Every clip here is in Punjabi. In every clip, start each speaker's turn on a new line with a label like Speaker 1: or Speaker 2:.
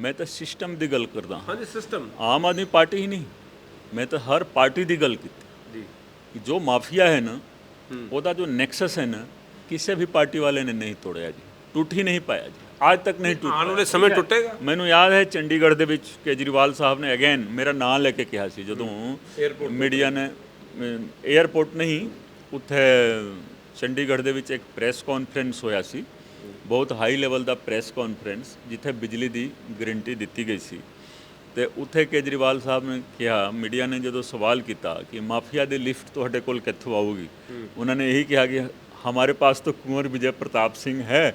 Speaker 1: ਮੈਂ ਤਾਂ ਸਿਸਟਮ ਦੀ ਗੱਲ ਕਰਦਾ
Speaker 2: ਹਾਂਜੀ ਸਿਸਟਮ
Speaker 1: ਆਮ ਆਦਮੀ ਪਾਰਟੀ ਹੀ ਨਹੀਂ। ਮੈਂ ਤਾਂ ਹਰ ਪਾਰਟੀ ਦੀ ਗੱਲ ਕੀਤੀ।
Speaker 2: ਜੀ।
Speaker 1: ਕਿ ਜੋ ਮਾਫੀਆ ਹੈ ਨਾ ਉਹਦਾ ਜੋ ਨੈਕਸਸ ਹੈ ਨਾ ਕਿਸੇ ਵੀ ਪਾਰਟੀ ਵਾਲੇ ਨੇ ਨਹੀਂ ਤੋੜਿਆ ਜੀ। ਟੁੱਟ ਹੀ ਨਹੀਂ ਪਾਇਆ ਜੀ। ਅੱਜ ਤੱਕ ਨਹੀਂ ਟੁੱਟਾ
Speaker 2: ਆਉਣ ਵਾਲੇ ਸਮੇਂ ਟੁੱਟੇਗਾ।
Speaker 1: ਮੈਨੂੰ ਯਾਦ ਹੈ ਚੰਡੀਗੜ੍ਹ ਦੇ ਵਿੱਚ ਕੇਜਰੀਵਾਲ ਸਾਹਿਬ ਨੇ ਅਗੇਨ ਮੇਰਾ ਨਾਮ ਲੈ ਕੇ ਕਿਹਾ ਸੀ ਜਦੋਂ ਮੀਡੀਆ ਨੇ 에ਅਰਪੋਰਟ ਨਹੀਂ ਉੱਥੇ ਚੰਡੀਗੜ੍ਹ ਦੇ ਵਿੱਚ ਇੱਕ ਪ੍ਰੈਸ ਕਾਨਫਰੰਸ ਹੋਇਆ ਸੀ। ਬਹੁਤ ਹਾਈ ਲੈਵਲ ਦਾ ਪ੍ਰੈਸ ਕਾਨਫਰੰਸ ਜਿੱਥੇ ਬਿਜਲੀ ਦੀ ਗਰੰਟੀ ਦਿੱਤੀ ਗਈ ਸੀ ਤੇ ਉੱਥੇ ਕੇਜਰੀਵਾਲ ਸਾਹਿਬ ਨੇ ਕਿਹਾ ਮੀਡੀਆ ਨੇ ਜਦੋਂ ਸਵਾਲ ਕੀਤਾ ਕਿ ਮਾਫੀਆ ਦੀ ਲਿਸਟ ਤੁਹਾਡੇ ਕੋਲ ਕਿੱਥੋਂ ਆਊਗੀ ਉਹਨਾਂ ਨੇ ਇਹੀ ਕਿਹਾ ਕਿ हमारे पास तो कुंवर विजय प्रताप सिंह है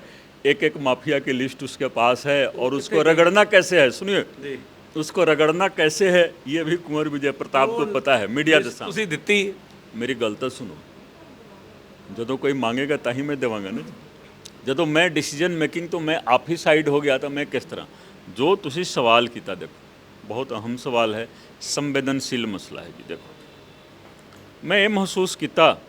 Speaker 1: एक एक माफिया की लिस्ट उसके पास है और उसको रगड़ना कैसे है सुनिए
Speaker 2: जी
Speaker 1: उसको रगड़ना कैसे है ये भी कुंवर विजय प्रताप को पता है मीडिया के सामने
Speaker 2: ਤੁਸੀਂ ਦਿੱਤੀ
Speaker 1: ਮੇਰੀ ਗੱਲ ਤਾਂ ਸੁਣੋ ਜਦੋਂ ਕੋਈ ਮੰਗੇਗਾ ਤਾਂ ਹੀ ਮੈਂ ਦੇਵਾਂਗਾ ਨਾ ਜੀ ਜਦੋਂ ਮੈਂ ਡਿਸੀਜਨ ਮੇਕਿੰਗ ਤੋਂ ਮੈਂ ਆਪ ਹੀ ਸਾਈਡ ਹੋ ਗਿਆ ਤਾਂ ਮੈਂ ਕਿਸ ਤਰ੍ਹਾਂ? ਜੋ ਤੁਸੀਂ ਸਵਾਲ ਕੀਤਾ ਦੇਖੋ ਬਹੁਤ ਅਹਮ ਸਵਾਲ ਹੈ ਸੰਵੇਦਨਸ਼ੀਲ ਮਸਲਾ ਹੈ ਜੀ ਦੇਖੋ। ਮੈਂ ਇਹ ਮਹਿਸੂਸ ਕੀਤਾ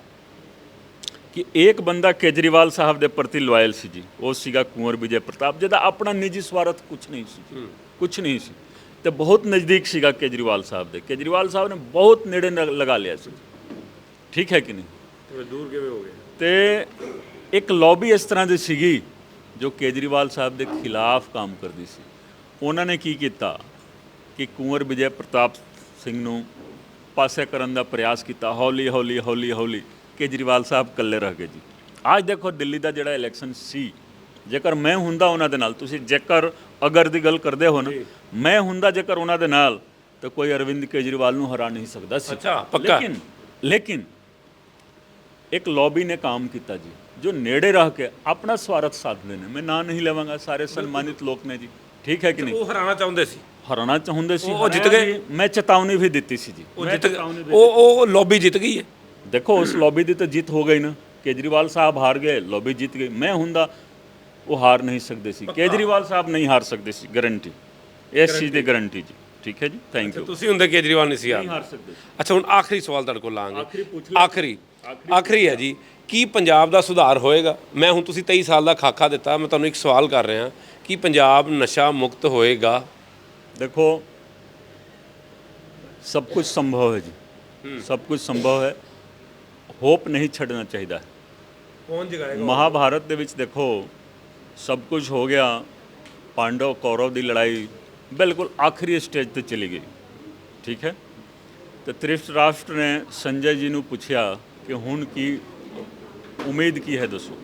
Speaker 1: ਕਿ ਇੱਕ ਬੰਦਾ ਕੇਜਰੀਵਾਲ ਸਾਹਿਬ ਦੇ ਪ੍ਰਤੀ ਲਾਇਲ ਸੀ ਜੀ। ਉਹ ਸੀਗਾ ਕੁੰਵਰ ਵਿਜੇ ਪ੍ਰਤਾਪ ਜਿਹਦਾ ਆਪਣਾ ਨਿੱਜੀ ਸਵਾਰਥ ਕੁਝ ਨਹੀਂ ਸੀ ਕੁਝ ਨਹੀਂ ਸੀ। ਤੇ ਬਹੁਤ ਨਜ਼ਦੀਕ ਸੀਗਾ ਕੇਜਰੀਵਾਲ ਸਾਹਿਬ ਦੇ। ਕੇਜਰੀਵਾਲ ਸਾਹਿਬ ਨੇ ਬਹੁਤ ਨੇੜੇ ਲਗਾ ਲਿਆ ਸੀ। ਠੀਕ ਹੈ ਕਿ ਨਹੀਂ?
Speaker 2: ਤੇ ਦੂਰ ਕਿਵੇਂ ਹੋ ਗਏ?
Speaker 1: ਤੇ ਇੱਕ ਲੌਬੀ ਇਸ ਤਰ੍ਹਾਂ ਦੀ ਸੀਗੀ ਜੋ ਕੇਜਰੀਵਾਲ ਸਾਹਿਬ ਦੇ ਖਿਲਾਫ ਕੰਮ ਕਰਦੀ ਸੀ। ਉਹਨਾਂ ਨੇ ਕੀ ਕੀਤਾ ਕਿ ਕੁੰਵਰ ਵਿਜੇ ਪ੍ਰਤਾਪ ਸਿੰਘ ਨੂੰ ਪਾਸੇ ਕਰਨ ਦਾ ਪ੍ਰਯਾਸ ਕੀਤਾ ਹੌਲੀ ਹੌਲੀ ਹੌਲੀ ਹੌਲੀ ਕੇਜਰੀਵਾਲ ਸਾਹਿਬ ਇਕੱਲੇ ਰਹਿ ਗਏ ਜੀ। ਅੱਜ ਦੇਖੋ ਦਿੱਲੀ ਦਾ ਜਿਹੜਾ ਇਲੈਕਸ਼ਨ ਸੀ ਜੇਕਰ ਮੈਂ ਹੁੰਦਾ ਉਹਨਾਂ ਦੇ ਨਾਲ ਤੁਸੀਂ ਜੇਕਰ ਅਗਰ ਦੀ ਗੱਲ ਕਰਦੇ ਹੋ ਨਾ ਮੈਂ ਹੁੰਦਾ ਜੇਕਰ ਉਹਨਾਂ ਦੇ ਨਾਲ ਤਾਂ ਕੋਈ ਅਰਵਿੰਦ ਕੇਜਰੀਵਾਲ ਨੂੰ ਹਰਾ ਨਹੀਂ ਸਕਦਾ ਸੀ।
Speaker 2: ਅੱਛਾ, ਪੱਕਾ।
Speaker 1: ਲੇਕਿਨ ਲੇਕਿਨ ਇੱਕ ਲੌਬੀ ਨੇ ਕੰਮ ਕੀਤਾ ਜੀ। ਜੋ ਨੇੜੇ ਰਹਿ ਕੇ ਆਪਣਾ ਸਵਾਰਥ ਸਾਧਦੇ ਨੇ। ਮੈਂ ਨਾਂ ਨਹੀਂ ਲਵਾਂਗਾ ਸਾਰੇ ਸਨਮਾਨਿਤ ਲੋਕ ਨੇ ਜੀ। ਠੀਕ ਹੈ ਕਿ ਨਹੀਂ?
Speaker 2: ਉਹ ਹਰਾਣਾ ਚਾਹੁੰਦੇ ਸੀ।
Speaker 1: ਹਰਾਣਾ ਚਾਹੁੰਦੇ ਸੀ
Speaker 2: ਉਹ ਜਿੱਤ ਗਏ?
Speaker 1: ਮੈਂ ਚੇਤਾਵਨੀ ਵੀ ਦਿੱਤੀ ਸੀ ਜੀ।
Speaker 2: ਉਹ ਜਿੱਤ। ਉਹ ਉਹ ਲੌਬੀ ਜਿੱਤ ਗਈ ਹੈ।
Speaker 1: ਦੇਖੋ ਉਸ ਲੌਬੀ ਦੀ ਤਾਂ ਜਿੱਤ ਹੋ ਗਈ ਨਾ। ਕੇਜਰੀਵਾਲ ਸਾਹਿਬ ਹਾਰ ਗਏ ਲੌਬੀ ਜਿੱਤ ਗਈ। ਮੈਂ ਹੁੰਦਾ ਉਹ ਹਾਰ ਨਹੀਂ ਸਕਦੇ ਸੀ। ਕੇਜਰੀਵਾਲ ਸਾਹਿਬ ਨਹੀਂ ਹਾਰ ਸਕਦੇ ਸੀ ਗਾਰੰਟੀ। ਇਸ ਚੀਜ਼ ਦੀ ਗਾਰੰਟੀ ਜੀ। ਠੀਕ ਹੈ ਜੀ? ਥੈਂਕ ਯੂ
Speaker 2: ਤੁਸੀਂ ਹੁੰਦੇ ਕੇਜਰੀਵਾਲ ਨਹੀਂ ਸੀ
Speaker 1: ਹਾਰ ਸਕਦੇ।
Speaker 2: ਅੱਛਾ ਹੁਣ ਆਖਰੀ ਸਵਾਲ ਤੁਹਾਡੇ ਕੋਲ ਲਾਂਗੇ।
Speaker 1: ਆਖਰੀ
Speaker 2: ਆਖਰੀ। ਹੈ ਜੀ। ਕੀ ਪੰਜਾਬ ਦਾ ਸੁਧਾਰ ਹੋਏਗਾ? ਮੈਂ ਹੁਣ ਤੁਸੀਂ 23 ਸਾਲ ਦਾ ਖਾਕਾ ਦਿੱਤਾ ਮੈਂ ਤੁਹਾਨੂੰ ਇੱਕ ਸਵਾਲ ਕਰ ਰਿਹਾ ਕਿ ਪੰਜਾਬ ਨਸ਼ਾ ਮੁਕਤ ਹੋਏਗਾ?
Speaker 1: ਦੇਖੋ ਸਭ ਕੁਝ ਸੰਭਵ ਹੈ ਜੀ। ਸਭ ਕੁਝ ਸੰਭਵ ਹੈ। ਹੋਪ ਨਹੀਂ ਛੱਡਣਾ ਚਾਹੀਦਾ।
Speaker 2: ਕੌਣ ਜਗਾਏਗਾ
Speaker 1: ਮਹਾਭਾਰਤ ਦੇ ਵਿੱਚ ਦੇਖੋ ਸਭ ਕੁਝ ਹੋ ਗਿਆ। ਪਾਂਡਵ ਕੌਰਵ ਦੀ ਲੜਾਈ ਬਿਲਕੁਲ ਆਖਰੀ ਸਟੇਜ ਤੇ ਚਲੀ ਗਈ। ਠੀਕ ਹੈ? ਤੇ ਤ੍ਰਿਸ਼ਟ ਰਾਸ਼ਟਰ ਨੇ ਸੰਜੇ ਜੀ ਨੂੰ ਪੁੱਛਿਆ ਕਿ ਹੁਣ ਕੀ ਉਮੀਦ ਕੀ ਹੈ ਦੱਸੋ?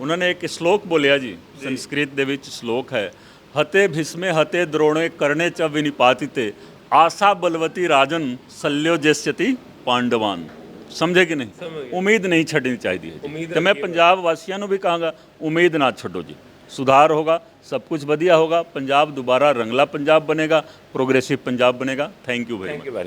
Speaker 1: ਉਹਨਾਂ ਨੇ ਇੱਕ ਸ਼ਲੋਕ ਬੋਲਿਆ ਜੀ ਸੰਸਕ੍ਰਿਤ ਦੇ ਵਿੱਚ ਸ਼ਲੋਕ ਹੈ ਹਤੇ ਭਿਸਮੇ ਹਤੇ ਦ੍ਰੋਣੇ ਕਰਨੇ ਚ ਵਿਨਿਪਾਤਿਤੇ ਆਸਾ ਬਲਵਤੀ ਰਾਜਨ ਸਲਿਓ ਜਸਯਤੀ ਪਾਂਡਵਾਨ। ਸਮਝੇ ਕਿ ਨਹੀਂ? ਉਮੀਦ ਨਹੀਂ ਛੱਡਣੀ ਚਾਹੀਦੀ ਹੈ ਤੇ ਮੈਂ ਪੰਜਾਬ ਵਾਸੀਆਂ ਨੂੰ ਵੀ ਕਹਾਂਗਾ ਉਮੀਦ ਨਾ ਛੱਡੋ ਜੀ। ਸੁਧਾਰ ਹੋਗਾ ਸਭ ਕੁਝ ਵਧੀਆ ਹੋਗਾ ਪੰਜਾਬ ਦੁਬਾਰਾ ਰੰਗਲਾ ਪੰਜਾਬ ਬਣੇਗਾ ਪ੍ਰੋਗਰੈਸਿਵ ਪੰਜਾਬ ਬਣੇਗਾ। Thank you very
Speaker 2: thank you very